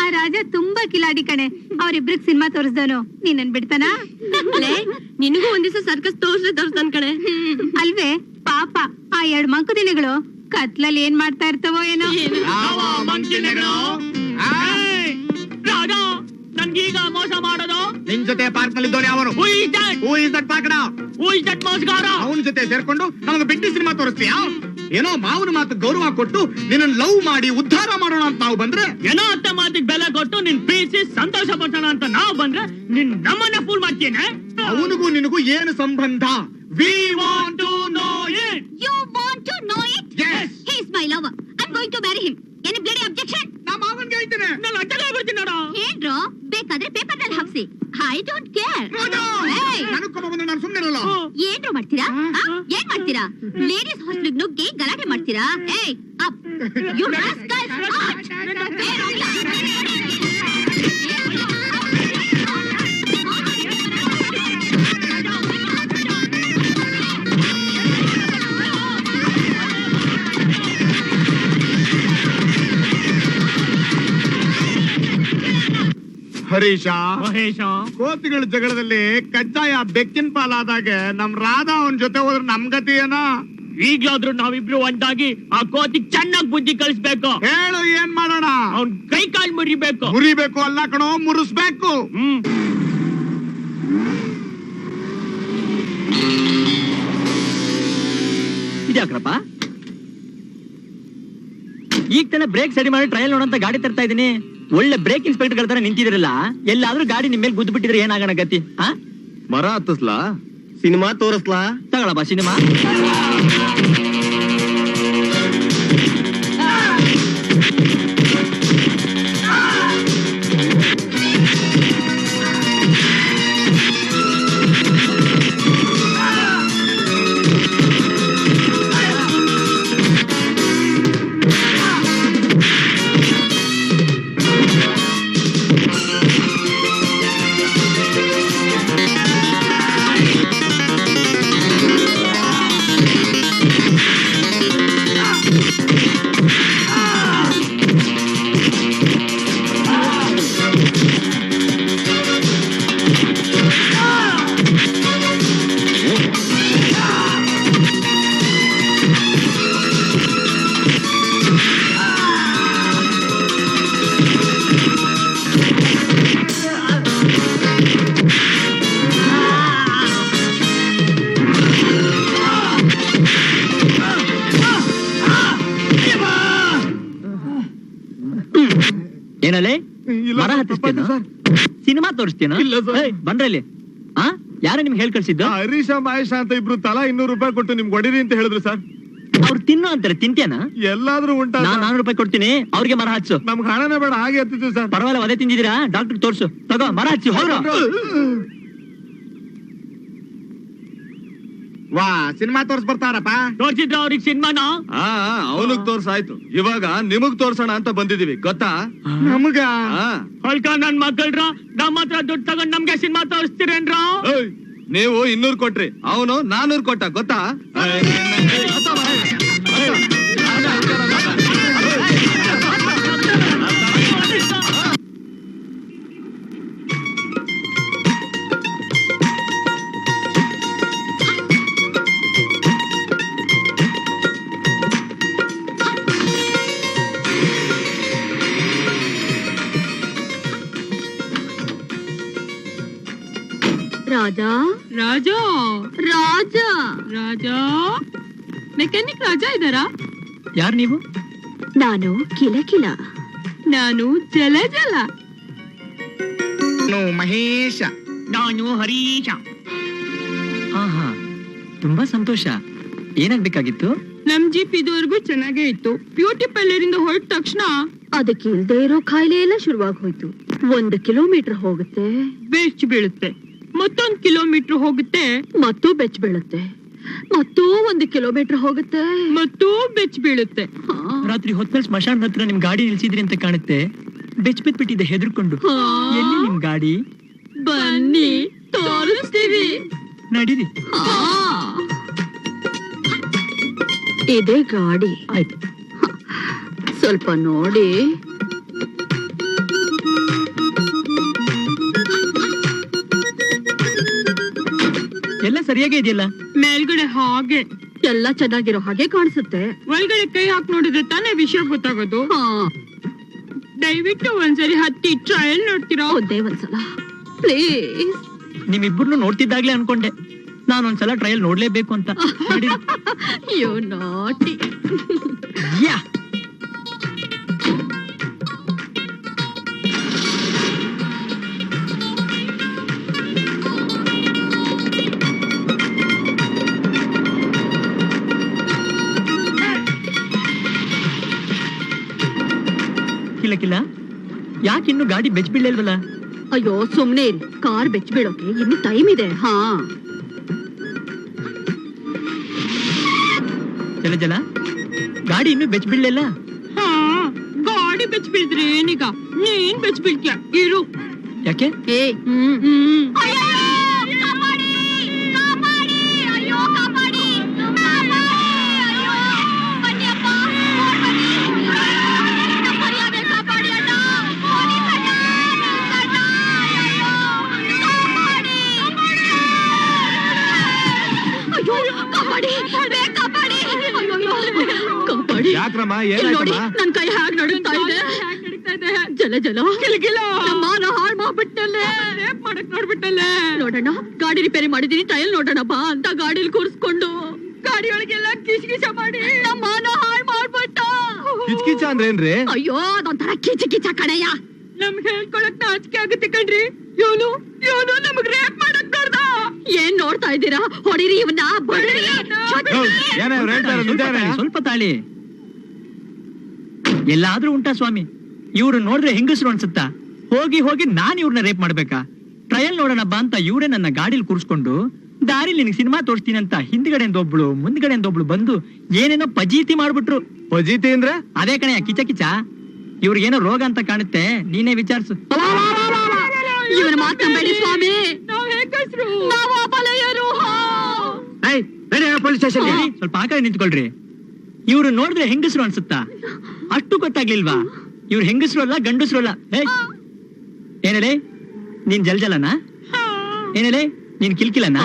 ಆ ರಾಜ ತುಂಬಾ ಕಿಲಾಡಿ ಕಣೆ. ಅವರಿಬ್ರಿಗೆ ಸಿನಿಮಾ ತೋರಿಸ್ದವನು. ನೀನ್ ಬಿಡ್ತಾನ? ನಿನಗೂ ಒಂದಿವ್ಸ ಸರ್ಕಸ್ ತೋರ್ಸ ತೋರ್ಸನ್ ಕಣೆ. ಅಲ್ವೇ ಪಾಪ ಆ ಎರಡ್ ಮಂಕು ದಿನಗಳು ಕತ್ಲಲ್ಲಿ ಏನ್ ಮಾಡ್ತಾ ಇರ್ತವೋ ಏನೋ. ನನ್ಗೀಗ ಮೋಸ ಮಾಡೋದು? ನಿನ್ ಜೊತೆ ಪಾರ್ಕ್ನಲ್ಲಿ ಇದ್ದವನೇ ಅವನು who is that who is that ಪಾಕಡ? Who is that ಮೋಸಗಾರ? ಅವನ ಜೊತೆ ಸೇರ್ಕೊಂಡು ನಮಗೆ ಬಿಟ್ಟಿ ಸಿನಿಮಾ ತೋರಿಸ್ತೀಯಾ? ಏನೋ ಮಾವನ ಮಾತು ಗೌರವ ಕೊಟ್ಟು ನಿನ್ನ ಲವ್ ಮಾಡಿ ಉದ್ಧಾರ ಮಾಡೋಣ ಅಂತ ನಾವು ಬಂದ್ರೆ? ಏನೋ ಅತ್ತ ಮಾತಿಗೆ ಬೆಲೆ ಕೊಟ್ಟು ನಿನ್ ಪೀಸಿ ಸಂತೋಷ ಪಟ್ಟಣ ಅಂತ ನಾವು ಬಂದ್ರೆ ನಿನ್ ನಮ್ಮನ್ನ ಫೂಲ್ ಮಾಡ್ತೀನಿ ಅವನಿಗೂ ನಿನಗೂ ಏನು ಸಂಬಂಧ? We want to know it you want to know it yes he is my lover I am going to marry him any bloody ಹೇಳ್ತೇನೆ ನಾನು ಅಡ್ಡಲೇ ಬರ್ತೀನಿ ನೋಡ. ಏನ್ರೋ ಬೇಕಾದ್ರೆ ಪೇಪರ್ನಲ್ಲಿ ಹಾಕ್ಸಿ ಐ ಡೋಂಟ್ ಕೇರ್ ನಾನು ಸುಮ್ಮನೆ ಇರಲ್ಲ. ಏನ್ರು ಮಾಡ್ತೀರಾ? ಏನ್ ಮಾಡ್ತೀರಾ? ಲೇಡೀಸ್ ಹಾಸ್ಟೆಲ್ ನುಗ್ಗಿ ಗಲಾಟೆ ಮಾಡ್ತೀರಾ? ಏಯ್ ಅಪ್. ಯು ಹರೀಶ. ಮಹೇಶ. ಕೋತಿಗಳ ಜಗಳದಲ್ಲಿ ಕಜ್ಜಾಯ ಬೆಕ್ಕಿನ ಪಾಲಾದಾಗ ನಮ್ ರಾಧಾ ಅವನ್ ಜೊತೆ ಹೋದ್ರೆ ನಮ್ ಗತಿ ಏನ? ಈಗ್ಲಾದ್ರೂ ನಾವಿಬ್ರು ಒಂದಾಗಿ ಆ ಕೋತಿ ಚೆನ್ನಾಗ್ ಬುದ್ಧಿ ಕಳಿಸ್ಬೇಕು ಹೇಳು ಏನ್ ಮಾಡೋಣ? ಅವ್ನ್ ಕೈ ಕಾಲ್ ಮುರಿಬೇಕು. ಮುರಿಬೇಕು ಅಲ್ಲ ಕಣೋ ಮುರಿಸ್ಬೇಕು. ಹ್ಮ್. ಇದ್ಯಾಕ್ರಪ್ಪ? ಈಗ ತಾನೇ ಬ್ರೇಕ್ ಸರಿ ಮಾಡಿ ಟ್ರಯಲ್ ನೋಡಂತ ಗಾಡಿ ತರ್ತಾ ಇದೀನಿ. ಒಳ್ಳೆ ಬ್ರೇಕ್ ಇನ್ಸ್ಪೆಕ್ಟರ್ ತರ ನಿಂತಿದ್ರಲ್ಲ ಎಲ್ಲಾದ್ರೂ ಗಾಡಿ ನಿಮ್ ಮೇಲೆ ಗುದ್ದು ಬಿಟ್ಟಿದ್ರೆ ಏನಾಗಣ ಗತಿ ಹಾ ಮರ ಹತ್ತಿಸ್ಲಾ? ಸಿನಿಮಾ ತೋರಿಸ್ಲಾ? ತಗೊಳಪ್ಪ ಸಿನಿಮಾ. ಏನಲ್ಲೇ ಮರ ಹತ್ತಿಸ್ತೇನ ಸಿನಿಮಾ ತೋರಿಸ್ತೇನ. ಬಂದ್ರಲ್ಲಿ. ಆ? ಯಾರು ನಿಮ್ಗೆ ಹೇಳಿ ಕಳ್ಸಿದ್ದು? ಹರೀಶ ಮಹೇಶ ಅಂತ ಇಬ್ರು ತಲಾ ಇನ್ನೂರು ರೂಪಾಯಿ ಕೊಟ್ಟು ನಿಮ್ಗೆ ಹೊಡಿರಿ ಅಂತ ಹೇಳಿದ್ರು ಸರ್. ಅವ್ರು ತಿನ್ನು ಅಂತಾರೆ ತಿಂತೇನ ಎಲ್ಲಾದ್ರೂ ಉಂಟಾ ನಾನು ನಾನೂರು ರೂಪಾಯಿ ಕೊಡ್ತೀನಿ ಅವ್ರಿಗೆ ಮರ ಹಚ್ಚು. ನಮ್ಗೆ ಹಣನೇ ಬೇಡ ಹಾಗೆ ಹತ್ತಿತ್ತು ಸರ್. ಪರವಾಗಿಲ್ಲ ಅದೇ ತಿಂದಿದ್ದೀರಾ? ಡಾಕ್ಟರ್ ತೋರಿಸು. ತಗೋ ಮರ ಹಚ್ಚಿ ಹೋಗ್ರು. ವಾ ಸಿನಿಮಾ ತೋರ್ಸ್ ಬರ್ತಾರಪ್ಪ. ತೋರ್ಸಿದ್ರ ಅವ್ರಿಗೆ ಸಿನಿಮಾನ? ಹಾ ಅವನಿಗ್ ತೋರ್ಸಾಯ್ತು. ಇವಾಗ ನಿಮಗ್ ತೋರ್ಸೋಣ ಅಂತ ಬಂದಿದೀವಿ ಗೊತ್ತಾ? ನಮಗ? ಹೊಳ್ಕ ನನ್ ಮಕ್ಕಳ್ರ ನಮ್ಮ ಹತ್ರ ದುಡ್ಡು ತಗೊಂಡ್ ನಮ್ಗೆ ಸಿನಿಮಾ ತೋರಿಸ್ತೀರೇನ್ರ? ನೀವು ಇನ್ನೂರ್ ಕೊಟ್ರಿ. ಅವನು ನಾನೂರ್ ಕೊಟ್ಟ ಗೊತ್ತಾ? ರಾಜಾ? ರಾಜಾ? ರಾಜಾ? ರಾಜಾ? ಮೆಕ್ಯಾನಿಕ್ ರಾಜಾ ಇದ್ದಾರಾ? ಯಾರು ನೀವು? ನಾನು ಕಿಲ ಕಿಲ ನಾನು ಜಲ ಜಲ ನಾನು ಮಹೇಶ. ನಾನು ಹರೀಶ. ಹಾ ಹಾ ತುಂಬಾ ಸಂತೋಷ. ಏನಾಗ್ಬೇಕಾಗಿತ್ತು? ನಮ್ ಜೀಪ್ ಇದುವರೆಗೂ ಚೆನ್ನಾಗೇ ಇತ್ತು. ಬ್ಯೂಟಿ ಪಾರ್ಲರ್ ಇಂದ ಹೊರಟ ತಕ್ಷಣ ಅದಕ್ಕೆ ಇಲ್ದೇ ಇರೋ ಕಾಯಿಲೆ ಎಲ್ಲ ಶುರುವಾಗಿ ಹೋಯ್ತು ಒಂದು ಕಿಲೋಮೀಟರ್ ಹೋಗುತ್ತೆ. ಬೆಚ್ಚ ಬೀಳುತ್ತೆ. ಮತ್ತೊಂದ್ ಕಿಲೋಮೀಟರ್ ಹೋಗುತ್ತೆ ಮತ್ತೂ ಬೆಚ್ಚ ಬೀಳುತ್ತೆ. ಮತ್ತೂ ಒಂದು ಕಿಲೋಮೀಟರ್ ಹೋಗುತ್ತೆ. ಮತ್ತೂ ಬೆಚ್ಚ ಬೀಳುತ್ತೆ. ರಾತ್ರಿ ಹೊತ್ತಲ್ಲಿ ಸ್ಮಶಾನ ಹತ್ರ ನಿಮ್ ಗಾಡಿ ನಿಲ್ಸಿದ್ರಿ ಅಂತ ಕಾಣುತ್ತೆ. ಬೆಚ್ ಬಿತ್ ಬಿಟ್ಟಿದೆ ಹೆದರ್ಕೊಂಡು. ಎಲ್ಲಿ ನಿಮ್ ಗಾಡಿ? ಬನ್ನಿ ತೋರಿಸ್ತೀವಿ. ನಡೀರಿ. ಇದೇ ಗಾಡಿ. ಆಯ್ತು. ಸ್ವಲ್ಪ ನೋಡಿ. ಎಲ್ಲ ಸರಿಯಾಗಿ ಇದೆಯಲ್ಲ? ಮೇಲ್ಗಡೆ ಹಾಗೆ. ಎಲ್ಲ ಚೆನ್ನಾಗಿರೋ ಹಾಗೆ ಕಾಣಿಸುತ್ತೆ. ಒಳಗಡೆ ಕೈ ಹಾಕಿ ನೋಡಿದ್ರೆ ತಾನೇ ವಿಷಯ ಗೊತ್ತಾಗೋದು. ಹಾ. ದಯವಿಟ್ಟು ಒಂದ್ಸರಿ ಹತ್ತಿ ಟ್ರಯಲ್ ನೋಡ್ತೀರಾ? ಒಂದೇ ಒಂದ್ಸಲ ಪ್ಲೀಸ್ ನಿಮ್ಮಿಬ್ಬರನ್ನು ನೋಡ್ತಿದ್ದಾಗ್ಲೇ ಅನ್ಕೊಂಡೆ. ನಾನು ಒಂದ್ಸಲ ಟ್ರಯಲ್ ನೋಡ್ಲೇಬೇಕು ಅಂತ. ಯೋ ಯು ನಾಟಿ ಯಾ. ಕಿಲ್ಲ ಯಾಕೆ ಇನ್ನು ಗಾಡಿ ಬೆಚ್ಚ ಬೀಳಲ್ವಲ್ಲ ಅಯ್ಯೋ ಸುಮ್ನೆ ಇರಿ. ಕಾರ್ ಬೆಚ್ಚ ಬೀಳೋಕೆ ಇನ್ನು ಟೈಮ್ ಇದೆ. ಹಾ. ಜಲ ಜಲ. ಗಾಡಿ ಇನ್ನು ಬೆಚ್ಚ ಬೀಳಲಿಲ್ಲ ಹಾ ಗಾಡಿ ಬೆಚ್ಚ ಬೀಳಿದ್ರೆ ಏನೀಗ ನೀನ್ ಬೆಚ್ಚ ಬೀಳ್ತೀಯ ಇರು. ಯಾಕೆ? ಏ ಹ್ಮ್ ಇಲ್ಲಿ ನೋಡಿ ನನ್ ಕೈ ಹಾಗೆ ನಡುಗ್ತಾ ಇದೆ. ಜಲ ಜಲ. ಮಾನ ಹಾಳ್ ಮಾಡ್ಬಿಟ್ಟಲ್ಲೇ. ಮಾಡಕ್ ನೋಡ್ಬಿಟ್ಟಲ್ಲೇ. ನೋಡೋಣ ಗಾಡಿ ರಿಪೇರಿ ಮಾಡಿದೀನಿ ತಾಯಲ್ ನೋಡೋಣ ಬಾ ಅಂತ ಗಾಡಿಲಿ ಕೂರಿಸ್ಕೊಂಡು. ಗಾಡಿಯೊಳಗೆಲ್ಲ ಕಿಚ್ ಕಿಸ ಮಾಡಿ. ನಮ್ಮ ಮಾನ ಹಾಳ್ ಮಾಡ್ಬಿಟ್ಟ. ಕಿಚ್ಕಿಚ ಅಂದ್ರೆ ಏನ್ರಿ? ಅಯ್ಯೋ ಅದೊಂಥರ ಕಿಚ ಕಿಚ ಕಡೆಯ ನಮ್ಗೆ ಹೇಳ್ಕೊಳಕ್ ನಾಚಿಕೆ ಆಗುತ್ತೆ ಕಣ್ರಿ. ಇವನು ಇವನು ನಮಗ್ ರೇಪ್ ಮಾಡಕ್ ನೋಡ್ದ ಏನ್ ನೋಡ್ತಾ ಇದ್ದೀರಾ? ಹೊಡಿರಿ ಇವನ್ನ? ಸ್ವಲ್ಪ ತಾಳಿ. ಎಲ್ಲಾದ್ರೂ ಉಂಟಾ ಸ್ವಾಮಿ. ಇವ್ರು ನೋಡಿದ್ರೆ ಹೆಂಗಸರು ಅನ್ಸುತ್ತಾ? ಹೋಗಿ ಹೋಗಿ ನಾನ್ ಇವ್ರನ್ನ ರೇಪ್ ಮಾಡ್ಬೇಕಾ? ಟ್ರಯಲ್ ನೋಡೋಣ ಬಾ ಅಂತ ಇವ್ರೇ ನನ್ನ ಗಾಡಿಲಿ ಕೂರಿಸ್ಕೊಂಡು ದಾರಿಲಿ ನಿನಗೆ ಸಿನಿಮಾ ತೋರಿಸ್ತೀನಿ ಅಂತ ಹಿಂದ್ಗಡೆಯಿಂದ ಒಬ್ಳು ಮುಂದ್ಗಡೆ ಒಬ್ಳು ಬಂದು ಏನೇನೋ ಪಜೀತಿ ಮಾಡ್ಬಿಟ್ರು. ಪಜೀತಿ ಅಂದ್ರೆ? ಅದೇ ಕಣೆ ಕಿಚ ಕಿಚ. ಇವ್ರಿಗೇನೋ ರೋಗ ಅಂತ ಕಾಣುತ್ತೆ ನೀನೇ ವಿಚಾರಿಸು. ಇವನ ಸ್ವಾಮಿ. ನಾವ್ ಹೇಗಸ್ರು? ನಾವು ಅಪಲಯರು ಪೊಲೀಸ್ ಸ್ಟೇಷನ್ ಏರಿ, ಸ್ವಲ್ಪ ಆಕಡೆ ಕಡೆ ನಿಂತ್ಕೊಳ್ರಿ. ಇವ್ರು ನೋಡಿದ್ರೆ ಹೆಂಗಸರು ಅನ್ಸುತ್ತಾ? ಅಷ್ಟು ಗೊತ್ತಾಗ್ಲಿಲ್ವಾ? ಇವ್ರು ಹೆಂಗಸರು ಅಲ್ಲ ಗಂಡಸರು ಅಲ್ಲ! ಏನೇಳೆ ನೀನ್ ಜಲ್ಜಲನಾ? ಏನೇಳೆ ನೀನ್ ಕಿಲ್ಕಿಲನಾ?